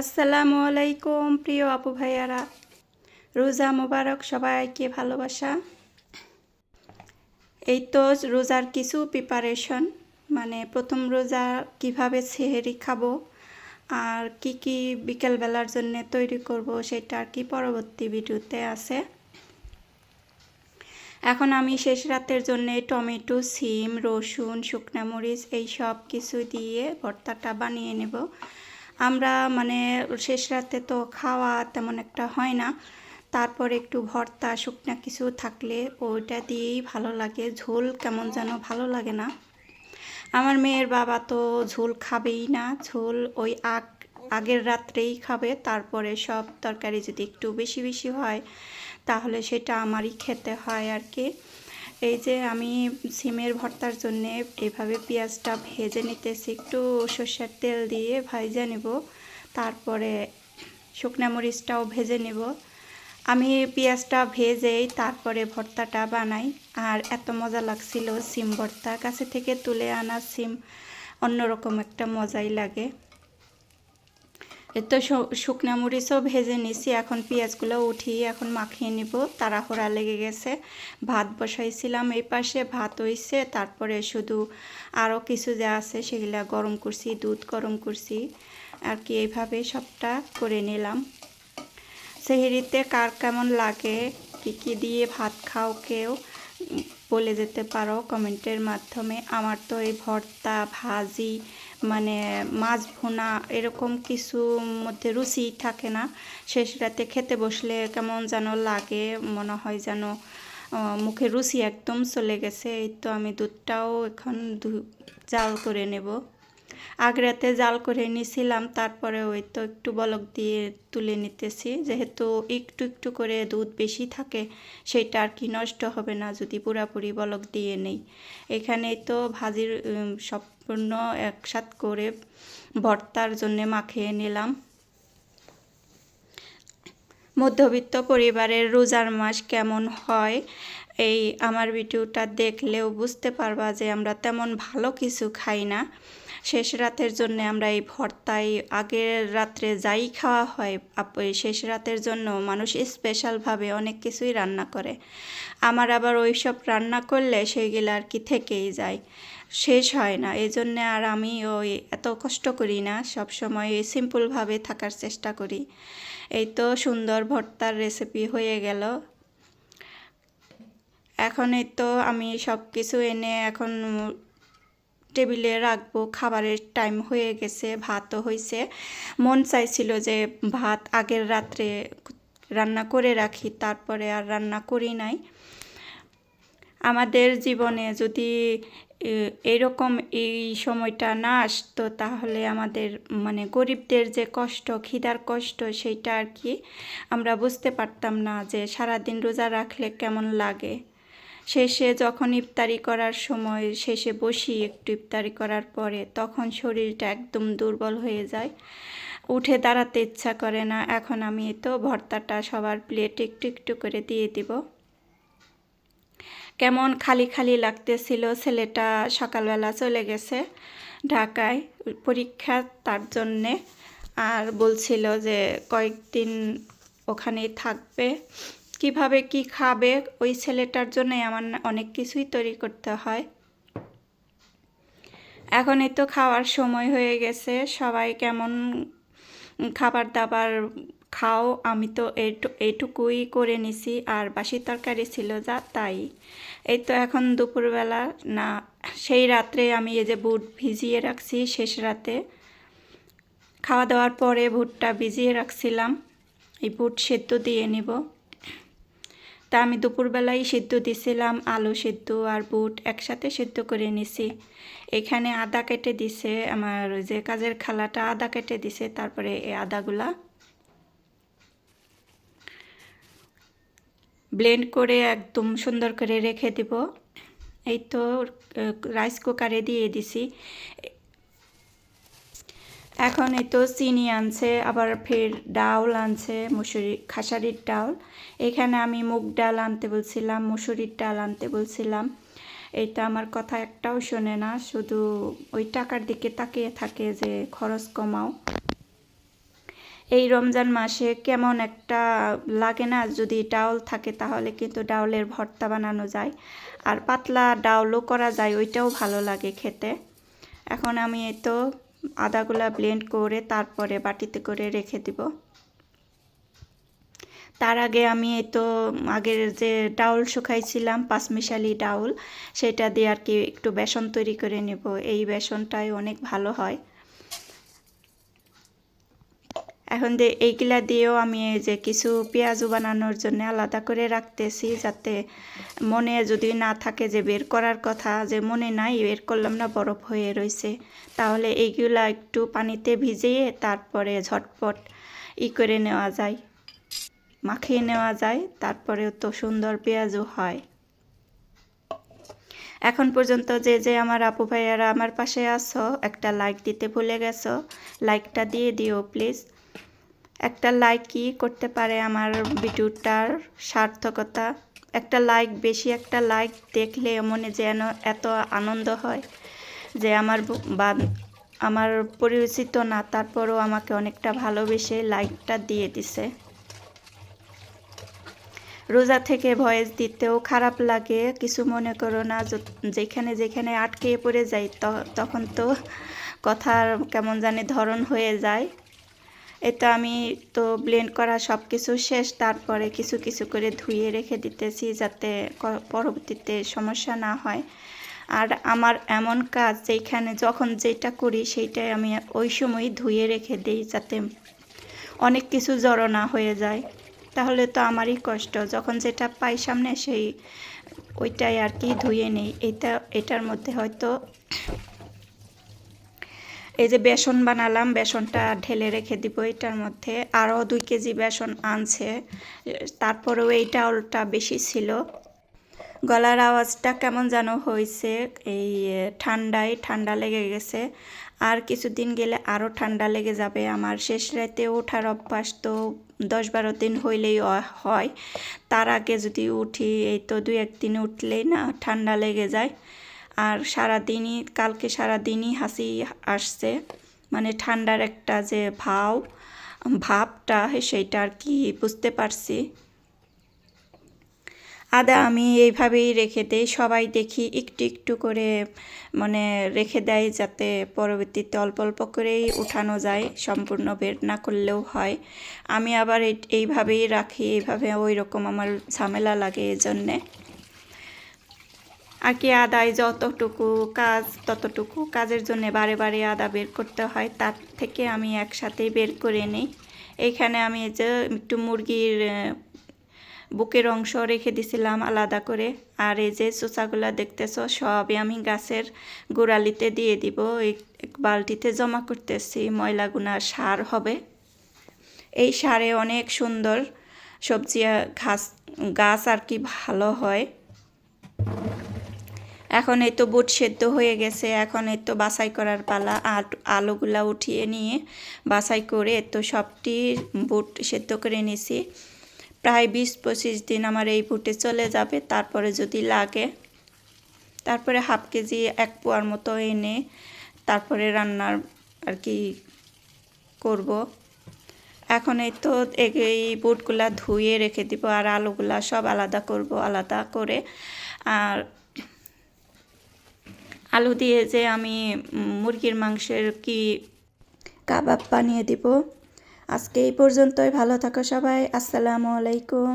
আসসালামু আলাইকুম, প্রিয় আপু ভাইয়ারা। রোজা মোবারক সবাইকে ভালোবাসা। এই তো রোজার কিছু প্রিপারেশন মানে প্রথম রোজা কীভাবে সেহেরি খাব, আর কি কি বিকেলবেলার জন্য তৈরি করব, সেটা আর কি পরবর্তী ভিডিওতে আছে। এখন আমি শেষ রাতের জন্য টমেটো, সিম, রসুন, শুকনা মরিচ, এই সব কিছু দিয়ে ভর্তাটা বানিয়ে নেব। আমরা মানে শেষ রাতে তো খাওয়া তেমন একটা হয় না। তারপর একটু ভর্তা, শুকনা কিছু থাকলে ওইটা দিয়েই ভালো লাগে। ঝোল কেমন যেন ভালো লাগে না। আমার মেয়ের বাবা তো ঝোল খাবেই না। ঝোল ওই আগ, আগের রাত্রেই খাবে। তারপরে সব তরকারি যদি একটু বেশি বেশি হয়, তাহলে সেটা আমারই খেতে হয় আর কি। এই যে আমি সিমের ভর্তার জন্য এভাবে পেঁয়াজটা ভেজে নিতেছি, একটু সর্ষের তেল দিয়ে ভাইজে নেব, তারপরে শুকনা মরিচটাও ভেজে নেব। আমি পেঁয়াজটা ভেজেই তারপরে ভর্তাটা বানাই, আর এত মজা লাগছিল সিম ভর্তা। কাছে থেকে তুলে আনা সিম অন্যরকম একটা মজাই লাগে। তো শুকনা মরিচও ভেজে নিছি, এখন পেঁয়াজগুলো উঠিয়ে এখন মাখিয়ে নিব, তাড়াহুড়া লেগে গেছে। ভাত বসাইছিলাম এই পাশে, ভাত হইছে, তারপরে শুধু আরও কিছু যা আছে সেগুলা গরম করছি, দুধ গরম করছি, আর কি এইভাবে সবটা করে নিলাম। সেহেরিতে কার কেমন লাগে, কী কী দিয়ে ভাত খাও কেউ বলে যেতে পারো কমেন্টের মাধ্যমে। আমার তো এই ভর্তা, ভাজি মানে মাছ ভুনা এরকম কিছু মধ্যে রুচি থাকে না। শেষ রাতে খেতে বসলে কেমন যেন লাগে, মনে হয় যেন মুখে রুচি একদম চলে গেছে। এই তো আমি দুধটাও এখন জাল করে নেব। আগ রাতে জাল করে নিছিলাম, তারপরে ওই তো একটু বলক দিয়ে তুলে নিতেছি। যেহেতু একটু একটু করে দুধ বেশি থাকে, সেটা আর কি নষ্ট হবে না, যদি পুরাপুরি বলক দিয়ে নেই। এখানে তো ভাজির সম্পূর্ণ একসাথ করে ভর্তার জন্য মাখিয়ে নিলাম। মধ্যবিত্ত পরিবারের রোজার মাস কেমন হয়, এই আমার ভিডিওটা দেখলেও বুঝতে পারবা যে আমরা তেমন ভালো কিছু খাই না। শেষ রাতের জন্য আমরা এই ভর্তাই আগের রাত্রে যাই খাওয়া হয় শেষ রাতের জন্য মানুষ স্পেশালভাবে অনেক কিছুই রান্না করে। আমার আবার ওই সব রান্না করলে সেইগুলো আর কি থেকেই যায়। শেষ হয় না। এই জন্যে আর আমি ওই এত কষ্ট করি না। সব সময় সিম্পলভাবে থাকার চেষ্টা করি। এই তো সুন্দর ভর্তার রেসিপি হয়ে গেল। এখন এই তো আমি সব কিছু এনে এখন টেবিলে রাখব। খাবারের টাইম হয়ে গেছে, ভাতও হয়েছে মন চাইছিল যে ভাত আগের রাত্রে রান্না করে রাখি, তারপরে আর রান্না করি নাই। আমাদের জীবনে যদি এরকম এই সময়টা না আসতো, তাহলে আমাদের মানে গরিবদের যে কষ্ট, খিদার কষ্ট, সেইটা আর কি আমরা বুঝতে পারতাম না যে সারাদিন রোজা রাখলে কেমন লাগে। শেষে যখন ইফতারি করার সময়, শেষে বসি একটু ইফতারি করার পরে, তখন শরীরটা একদম দুর্বল হয়ে যায়। উঠে দাঁড়াতে ইচ্ছা করে না, এখন আমি তো ভর্তাটা সবার প্লেটে একটু একটু করে দিয়ে দিব। কেমন খালি খালি লাগতেছিল ছেলেটা সকালবেলা চলে গেছে ঢাকায় পরীক্ষা তার জন্যে আর বলছিল যে কয়েকদিন ওখানেই থাকবে। কীভাবে কি খাবে? ওই ছেলেটার জন্য আমার অনেক কিছুই তৈরি করতে হয়। এখন এই তো খাওয়ার সময় হয়ে গেছে। সবাই কেমন খাবার দাবার খাও? আমি তো এইটুকুই করে নিছি। আর বাসি তরকারি ছিল যা, তাই। এই তো এখন দুপুরবেলা, না, সেই রাত্রে আমি এই যে বুট ভিজিয়ে রাখছি, শেষ রাতে। খাওয়া দাওয়ার পরে ভুটটা ভিজিয়ে রাখছিলাম, এই বুট সেদ্ধ দিয়ে নিব। তা আমি দুপুরবেলায় সিদ্ধ দিছিলাম, আলু সিদ্ধ আর বুট একসাথে সিদ্ধ করে নিছি। এখানে আদা কেটে দিছে, আমার যে কাজের খালাটা আদা কেটে দিছে, তারপরে এই আদাগুলা ব্লেন্ড করে একদম সুন্দর করে রেখে দিব। এই তো রাইস কুকারে দিয়ে দিছি। এখন এই তো চিনি আনছে, আবার ফের ডাউল আনছে, মুসুরি, খাসারির ডাউল। এখানে আমি মুগ ডাল আনতে বলছিলাম, মুসুরির ডাল আনতে বলছিলাম। এইটা আমার কথা একটাও শোনে না, শুধু ওই টাকার দিকে তাকিয়ে থাকে যে খরচ কমাও। এই রমজান মাসে কেমন একটা লাগে না? যদি ডাউল থাকে তাহলে কিন্তু ডাউলের ভর্তা বানানো যায়। আর পাতলা ডাউলও করা যায়, ওইটাও ভালো লাগে খেতে। এখন আমি এই তো আদাগুলা ব্লেন্ড করে তারপরে বাটিতে করে রেখে দিব। তার আগে আমি এই তো আগের যে ডাউল শুকাইছিলাম পাঁচমিশালি ডাউল, সেটা দিয়ে আর কি একটু বেসন তৈরি করে নেব। এই বেসনটাই অনেক ভালো হয়। এখন দিয়ে এইগুলা দিয়েও আমি এই যে কিছু পেঁয়াজু বানানোর জন্য আলাদা করে রাখতেছি যাতে মনে যদি না থাকে যে বের করার কথা, যে মনে নাই বের করলাম না, বরফ হয়ে রয়েছে তাহলে এইগুলা একটু পানিতে ভিজিয়ে তারপরে ঝটপট ই করে নেওয়া যায়। মাখিয়ে নেওয়া যায়, তারপরেও তো সুন্দর পেঁয়াজও হয়। এখন পর্যন্ত যে যে আমার আপু ভাইয়ারা আমার পাশে আসো একটা লাইক দিতে ভুলে গেছো লাইকটা দিয়ে দিও প্লিজ একটা লাইক কি করতে পারে আমার ভিডিওটার সার্থকতা। একটা লাইক বেশি একটা লাইক দেখলে মনে যেন এত আনন্দ হয় যে আমার বা আমার পরিচিত না, তারপরও আমাকে অনেকটা ভালোবেসে লাইকটা দিয়ে দিছে। রোজা থেকে ভয়েস দিতেও খারাপ লাগে, কিছু মনে করো না যেখানে যেখানে আটকে পড়ে যাই তখন তো কথার কেমন জানি ধরন হয়ে যায়। এটা আমি তো ব্লেন্ড করা সব কিছু শেষ, তারপরে কিছু কিছু করে ধুয়ে রেখে দিতেছি যাতে পরবর্তীতে সমস্যা না হয়। আর আমার এমন কাজ যেখানে যখন যেটা করি সেইটাই আমি ওই সময় ধুয়ে রেখে দিই যাতে অনেক কিছু জড়ো না হয়ে যায়। তাহলে তো আমারই কষ্ট, যখন যেটা পাই সামনে সেই ওইটাই আর কি ধুয়ে নেই। এটা, এটার মধ্যে হয়তো এই যে বেসন বানালাম, বেসনটা ঢেলে রেখে দিব এটার মধ্যে। আরও দুই কেজি বেসন আনছে। তারপরেও এই ডাউলটা বেশি ছিল। গলার আওয়াজটা কেমন যেন হয়েছে, এই ঠান্ডায়, ঠান্ডা লেগে গেছে। আর কিছুদিন গেলে আরও ঠান্ডা লেগে যাবে। আমার শেষ রাতে ওঠার অভ্যাস তো দশ বারো দিন হইলেই হয়। তার আগে যদি উঠি, এই তো দুই একদিন উঠলেই না ঠান্ডা লেগে যায়। আর সারাদিনই, কালকে সারাদিনই হাসি আসছে। মানে ঠান্ডার একটা যে ভাব, ভাবটা সেইটা আর কি বুঝতে পারছি। আদা আমি এইভাবেই রেখে দেই, সবাই দেখি একটু একটু করে মানে রেখে দেয় যাতে পরবর্তীতে অল্প অল্প করেই উঠানো যায়, সম্পূর্ণ বের না করলেও হয়। আমি আবার এইভাবেই রাখি, এইভাবে ওই রকম আমার ঝামেলা লাগে এই জন্যে আর কি আদায় যতটুকু কাজ, ততটুকু কাজের জন্য বারে বারে আদা বের করতে হয়, তার থেকে আমি একসাথেই বের করে নিই। এইখানে আমি যে একটু মুরগির বুকের অংশ রেখে দিছিলাম আলাদা করে। আর এই যে চোচাগুলা দেখতেছ, সবই আমি গাছের গোড়ালিতে দিয়ে দিব। এই বালতিতে জমা করতেছি ময়লাগুনা সার হবে। এই সারে অনেক সুন্দর সবজি ঘাস, গাছ আর কি ভালো হয়। এখন এই তো বুট সেদ্ধ হয়ে গেছে, এখন এই তো বাছাই করার পালা। আর আলুগুলা উঠিয়ে নিয়ে বাছাই করে তো সবটি বুট সেদ্ধ করে নিছি। প্রায় বিশ পঁচিশ দিন আমার এই বুটে চলে যাবে, তারপরে যদি লাগে, তারপরে হাফ কেজি এক পোয়ার মতো এনে তারপরে রান্নার আর কি করব। এখন এই তো এই বুটগুলা ধুয়ে রেখে দিব, আর আলুগুলা সব আলাদা করব, আলাদা করে। আর আলু দিয়ে যে আমি মুরগির মাংসের কি কাবাব বানিয়ে দিব। আজকে এই পর্যন্তই, ভালো থাকো সবাই, আসসালামু আলাইকুম।